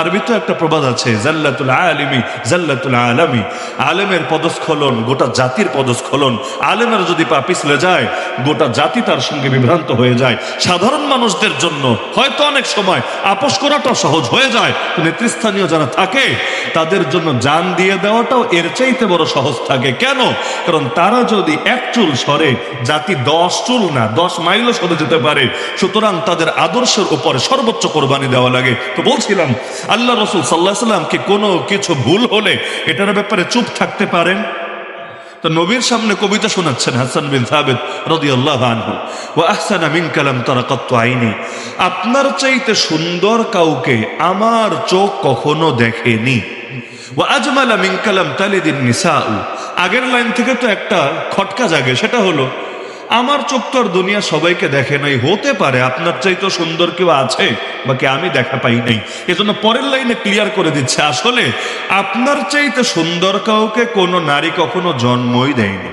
আরবিতে একটা প্রবাদ আছে, জাল্লাতুল আলিমি, জাল্লাতুল আলামি। আলেমের পদস্খলন, গোটা জাতির পদস্খলন। আলেমের যদি পা পিছলে যায়, গোটা জাতি তার সঙ্গে বিভ্রান্ত হয়ে যায়। সাধারণ মানুষদের জন্য হয়তো অনেক সময় আপোষ করাটা সহজ হয়ে যায় নেতৃস্থানীয় যারা থাকে, তাদের জন্য জান দিয়ে দেওয়াটাও এর চাইতে বড় সহজ থাকে। কেন? কারণ তারা যদি এক চুল সরে, জাতি দশ চুল না, দশ মাইলও সরে যেতে পারে। সুতরাং তাদের আদর্শের উপরে সর্বোচ্চ কোরবানি দেওয়া লাগে। তো বলছিলাম আল্লাহ রসুল সাল্লাহ সাল্লামকে কোনো কিছু ভুল হলে এটার ব্যাপারে চুপ থাকতে পারেন। নবীর সামনে কবিতা শোনাচ্ছেন হাসান বিন সাবেদ রদি আল্লাহ আনহু। ও আহসানা মিন কালাম তারা কত আইনি। আপনার চাইতে সুন্দর কাউকে আমার চোখ কখনো দেখেনি। ও আজমালা মিন কালাম তালিদিন নিসাউ। আগের লাইন থেকে তো একটা খটকা জাগে, সেটা হলো আমার চোখ তো আর দুনিয়া সবাইকে দেখে নাই। হতে পারে আপনার চাই তো সুন্দর কেউ আছে বা কে আমি দেখা পাই নাই। এজন্য পরের লাইনে ক্লিয়ার করে দিচ্ছে, আসলে আপনার চাইতে সুন্দর কাউকে কোনো নারী কখনো জন্মই দেয়নি।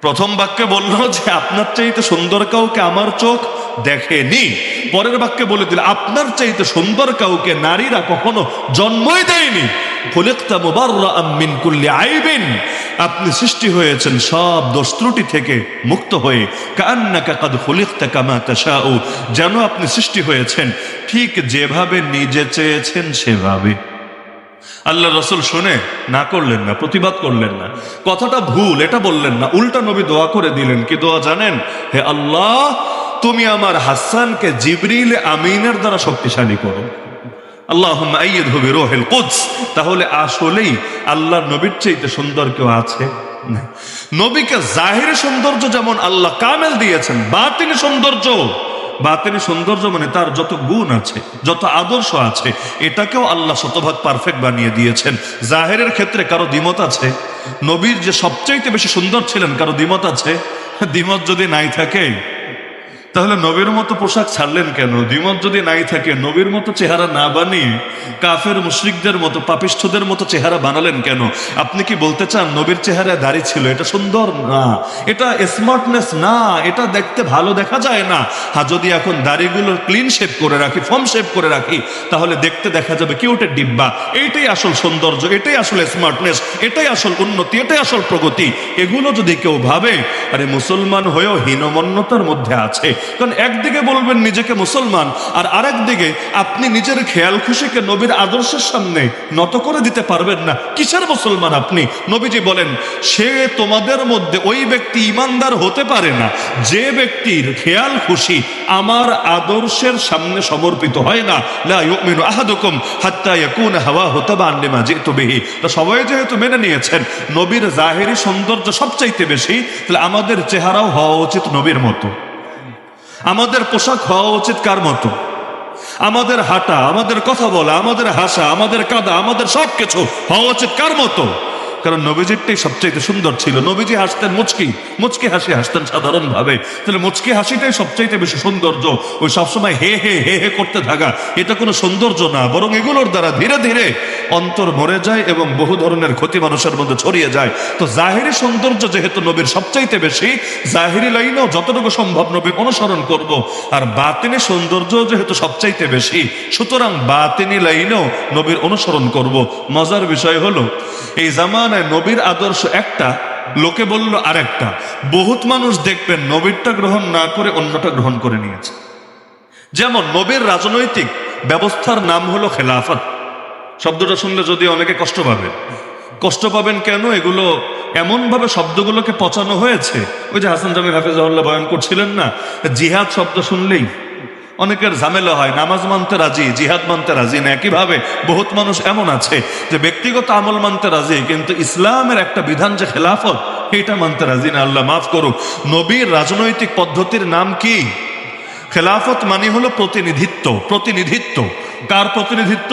প্রথম বাক্যে বলল যে, আপনার চাইতে সুন্দর কাউকে আমার চোখ দেখেনি। পরের বাক্যে বলে দিল, আপনার চাইতে সুন্দর কাউকে নারীরা কখনো জন্মই দেয়নি। আপনি সৃষ্টি হয়েছেন সব দোষ ত্রুটি থেকে মুক্ত হয়ে। যেন আপনি সৃষ্টি হয়েছেন ঠিক যেভাবে নিজে চেয়েছেন সেভাবে। আল্লাহ রসুল শুনে, না করলেন না, প্রতিবাদ করলেন না। কথাটা ভুল, এটা বললেন না। উল্টা নবী দোয়া করে দিলেন। কি দোয়া জানেন? হে আল্লাহ, তুমি আমার হাসানকে জিবরিল আমিনের দ্বারা শক্তিশালী করো। আল্লাহ রোহেল কোচ তাহলে আসলেই আল্লাহ নবীর চাইতে সুন্দর কেউ আছে? নবীকে জাহির সৌন্দর্য যেমন আল্লাহ কামেল দিয়েছেন, বাতিনি সৌন্দর্য বাতেনি সৌন্দর্য মানে তার যত গুণ আছে, যত আদর্শ আছে, এটাকেও আল্লাহ শতভাগ পারফেক্ট বানিয়ে দিয়েছেন। জাহেরের ক্ষেত্রে কারও দ্বিমত আছে? নবীর যে সবচাইতে বেশি সুন্দর ছিলেন, কারও দ্বিমত আছে? দ্বিমত যদি নাই থাকে তাহলে নবীর মতো পোশাক ছাড়লেন কেন? দ্বিমত যদি নাই থাকে, নবীর মতো চেহারা না বানিয়ে কাফের মুশরিকদের মতো, পাপিষ্ঠদের মতো চেহারা বানালেন কেন? আপনি কি বলতে চান নবীর চেহারায় দাড়ি ছিল? এটা সুন্দর না। এটা স্মার্টনেস না। এটা দেখতে ভালো দেখা যায় না। হ্যাঁ যদি এখন দাড়িগুলো ক্লিন শেপ করে রাখি ফর্ম শেপ করে রাখি, তাহলে দেখতে দেখা যাবে কিউটের ডিব্বা। এইটাই আসল সৌন্দর্য, এটাই আসলে স্মার্টনেস এটাই আসল উন্নতি, এটাই আসল প্রগতি। এগুলো যদি কেউ ভাবে, আরে মুসলমান হয়েও হীনমন্যতার মধ্যে আছে। কারণ একদিকে বলবেন নিজেকে মুসলমান, আর আরেক দিকে আপনি নিজের খেয়াল খুশিকে নবীর আদর্শের সামনে নত করে দিতে পারবেন না। কিসের মুসলমান আপনি? নবীজি বলেন, সে তোমাদের মধ্যে ওই ব্যক্তি ইমানদার হতে পারে না। যে ব্যক্তির খেয়াল খুশি আমার আদর্শের সামনে সমর্পিত হয় না। হাওয়াহু তাবান লিমা জিতু তো সবাই যেহেতু মেনে নিয়েছেন, নবীর জাহেরি সৌন্দর্য সবচাইতে বেশি, তাহলে আমাদের চেহারাও হওয়া উচিত নবীর মতো। আমাদের পোশাক হওয়া উচিত কার মতো? আমাদের হাঁটা, আমাদের কথা বলা, আমাদের হাসা, আমাদের কাদা, আমাদের সব কিছু হওয়া উচিত কার মতো? কারণ নবীজিরটাই সবচাইতে সুন্দর ছিল। নবীজি হাসতেন মুচকি মুচকি হাসি হাসতেন সাধারণভাবে। তাহলে মুচকি হাসিটাই সবচাইতে বেশি সৌন্দর্য। ওই সবসময় হে হে হে হে করতে থাকা, এটা কোনো সৌন্দর্য না, বরং এগুলোর দ্বারা ধীরে ধীরে অন্তর মরে যায় এবং বহু ধরনের ক্ষতি মানুষের মধ্যে ছড়িয়ে যায়। তো জাহেরি সৌন্দর্য যেহেতু নবীর সবচাইতে বেশি, জাহিরি লাইনেও যতটুকু সম্ভব নবী অনুসরণ করব। আর বাতিনি সৌন্দর্য যেহেতু সবচাইতে বেশি, সুতরাং বাতিনি লাইনেও নবীর অনুসরণ করব। মজার বিষয় হলো, এই জামানায় নবীর আদর্শ একটা, লোকে বলল আরেকটা। বহুত মানুষ দেখবেন নবীরটা গ্রহণ না করে অন্যটা গ্রহণ করে নিয়েছে। যেমন নবীর রাজনৈতিক ব্যবস্থার নাম হলো খেলাফত। শব্দটা শুনলে যদি অনেকে কষ্ট পাবেন কষ্ট পাবেন কেন? এগুলো এমনভাবে শব্দগুলোকে পচানো হয়েছে। ওই যে হাসান জামির হাফিজাউল্লাহ বয়ান করছিলেন না, জিহাদ শব্দ শুনলেই অনেকের ঝামেলা হয়, নামাজ মানতে রাজি, জিহাদ মানতে রাজি, না একইভাবে বহুত মানুষ এমন আছে যে ব্যক্তিগত আমল মানতে রাজি, কিন্তু ইসলামের একটা বিধান যে খেলাফত এটা মানতে রাজি না। আল্লাহ মাফ করুক। নবীর রাজনৈতিক পদ্ধতির নাম কি? খেলাফত মানে হলো প্রতিনিধিত্ব প্রতিনিধিত্ব। কার প্রতিনিধিত্ব?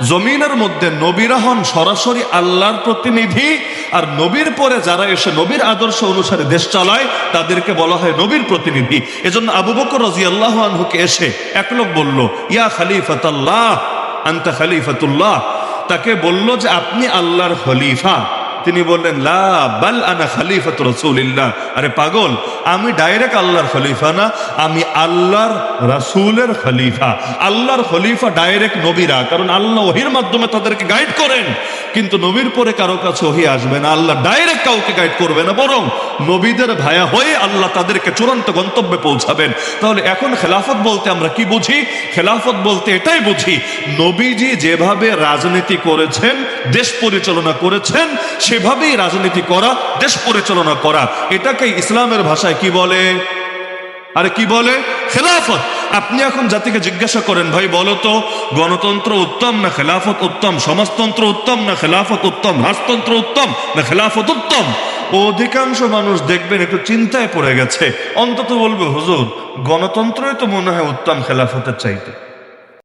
জমিনের মধ্যে নবীরা হন সরাসরি আল্লাহর প্রতিনিধি, আর নবীর পরে যারা এসে নবীর আদর্শ অনুসারে দেশ চালায়, তাদেরকে বলা হয় নবীর প্রতিনিধি। এজন্য আবু বকর রাজি আল্লাহ আনহুকে এসে এক লোক বলল, ইয়া খালিফাতাল্লাহ, আন্তা খালিফাতুল্লাহ। তাকে বলল যে, আপনি আল্লাহর খলিফা। তিনি বললেন, লা, বাল আনা খালিফাত রসুলিল্লাহ। আরে পাগল, আমি ডাইরেক্ট আল্লাহর খলিফা না, আমি আল্লাহর রাসূলের খলিফা। আল্লাহর খলিফা ডাইরেক্ট নবীরা, কারণ আল্লাহ ওহির মাধ্যমে তাদেরকে গাইড করেন। কিন্তু নবীর পরে কারও কাছে ওহি আসবে না। আল্লাহ ডাইরেক্ট কাউকে গাইড করবে না, বরং নবীদের ভায়া হয়ে আল্লাহ তাদেরকে চূড়ান্ত গন্তব্যে পৌঁছাবেন। তাহলে এখন খেলাফত বলতে আমরা কি বুঝি? খেলাফত বলতে এটাই বুঝি, নবীজি যেভাবে রাজনীতি করেছেন, দেশ পরিচালনা করেছেন, সেভাবেই রাজনীতি করা, দেশ পরিচালনা করা। এটাকে ইসলামের ভাষায় কি বলে? আরে কি বলে? খেলাফত। আপনি এখন জাতিকে জিজ্ঞাসা করেন, ভাই, বলো তো, গণতন্ত্র উত্তম না খেলাফত উত্তম? সমাজতন্ত্র উত্তম না খেলাফত উত্তম? রাজতন্ত্র উত্তম না খেলাফত উত্তম? অধিকাংশ মানুষ দেখবেন একটু চিন্তায় পড়ে গেছে। অন্তত বলবে, হুজুর, গণতন্ত্রই তো মনে হয় উত্তম খেলাফতের চাইতে।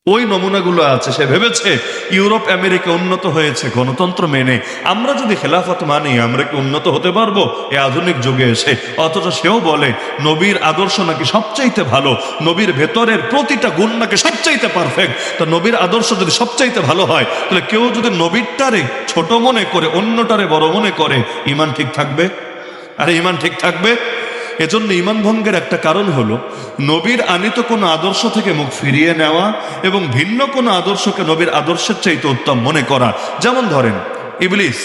ওই নমুনাগুলো আছে, সে ভেবেছে ইউরোপ, আমেরিকা উন্নত হয়েছে, গণতন্ত্র মেনে। আমরা যদি খেলাফত মানি, আমরা কি উন্নত হতে পারব? এ আধুনিক যুগে এসে। অথচ সেও বলে, নবীর আদর্শ নাকি সবচাইতে ভালো? নবীর ভেতরের প্রতিটা গুণ নাকি সবচাইতে পারফেক্ট তো নবীর আদর্শ যদি সবচাইতে ভালো হয়, তাহলে কেউ যদি নবীরটারে ছোট মনে করে, অন্যটারে বড় মনে করে, ইমান ঠিক থাকবে? আরে, ইমান ঠিক থাকবে? এজন্য ইমান ভঙ্গের একটা কারণ হলো, নবীর আনিত কোনো আদর্শ থেকে মুখ ফিরিয়ে নেওয়া এবং ভিন্ন কোনো আদর্শকে নবীর আদর্শের চাইতে উত্তম মনে করা। যেমন ধরেন, ইবলিস।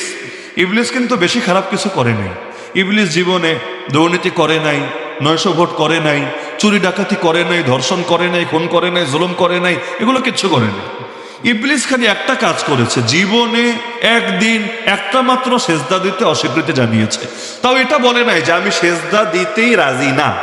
ইবলিস কিন্তু বেশি খারাপ কিছু করে নাই। ইবলিস জীবনে দুর্নীতি করে নাই, নয়শো ভোট করে নাই, চুরি ডাকাতি করে নাই, ধর্ষণ করে নাই, খুন করে নাই, জুলুম করে নাই, এগুলো কিচ্ছু করে নাই। ইবলিস খালি একটা কাজ করেছে, জীবনে একদিন একটা মাত্র সেজদা দিতে অস্বীকৃতি জানিয়েছে। তাও এটা বলে নাই যে আমি সেজদা দিতেই রাজি না।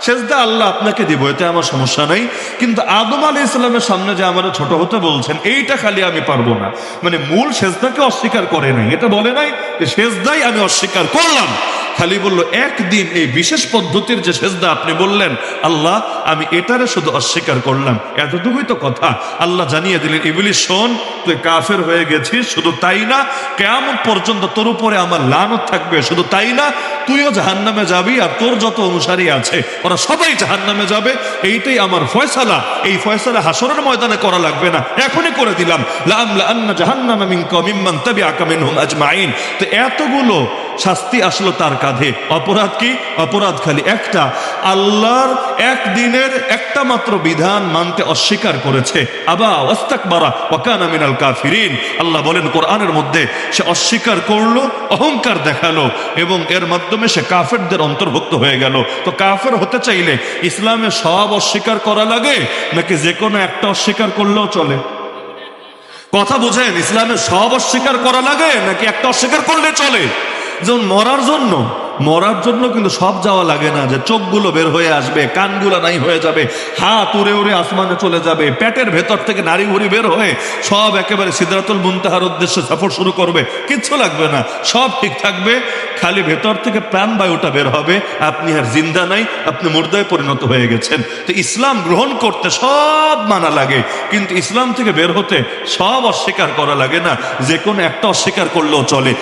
সেজদা আল্লাহ আপনাকে দিব, এতে আমার সমস্যা নাই। কিন্তু আদম আলী ইসলামের সামনে যে আমার ছোট হতে বলছেন, এইটা খালি আমি পারব না। মানে মূল সেজদাকে অস্বীকার করে নাই। এটা বলে নাই যে সেজদাই আমি অস্বীকার করলাম। খালি বলল, একদিন এই বিশেষ পদ্ধতির যে সেজদা আপনি বললেন, আল্লাহ, আমি এটারে শুধু অস্বীকার করলাম। এতটুকুই তো কথা। আল্লাহ জানিয়ে দিলেন, ইবলিস, শোন, তুই কাফের হয়ে গেছিস, শুধু তাই না কেমন পর্যন্ত তোর উপরে আমার লানত থাকবে, শুধু তাই না, তুইও জাহান্নামে যাবি আর তোর যত অনুসারী আছে, ওরা সবাই জাহান্নামে যাবে। এইটাই আমার ফয়সালা। এই ফয়সালা হাসরের ময়দানে করা লাগবে না। এখনই করে দিলাম। লাম লান্না জাহান্নামা মিনকা মিম্মান আজমাইন। তো এতগুলো শাস্তি আসলো তার কাঁধে। অপরাধ কি? অপরাধ খালি একটা। আল্লাহর একদিনের একটা মাত্র বিধান মানতে অস্বীকার করেছে। আবা অস্তাক বারা ওয়াকানা মিনাল কাফিরিন। আল্লাহ বলেন, কোরআনের মধ্যে সে অস্বীকার করল, অহংকার দেখাল এবং এর মাধ্যমে সে কাফেরদের অন্তর্ভুক্ত হয়ে গেল। তো কাফের হতে চাইলে ইসলামে সব অস্বীকার করা লাগে, নাকি যে কোনো একটা অস্বীকার করলেও চলে? কথা বুঝেন, ইসলামে সব অস্বীকার করা লাগে, নাকি একটা অস্বীকার করলে চলে? যেমন মরার জন্য মরার জন্য কিন্তু সব যাওয়া লাগে না যে চোখগুলো বের হয়ে আসবে, কানগুলো নাই হয়ে যাবে, হাত উড়ে উড়ে আসমানে চলে যাবে, পেটের ভেতর থেকে নারী উড়ি বের হয়ে সব একেবারে সিদ্ধাতুল মুনতাহার উদ্দেশ্যে সফর শুরু করবে, কিচ্ছু লাগবে না, সব ঠিক থাকবে, খালি ভেতর থেকে প্রাণবায়ুটা বের হবে, আপনি আর জিন্দা নাই, আপনি মুর্দায় পরিণত হয়ে গেছেন। তো ইসলাম গ্রহণ করতে সব মানা লাগে, কিন্তু ইসলাম থেকে বের হতে সব অস্বীকার করা লাগে না, যে কোনো একটা অস্বীকার করলেও চলে।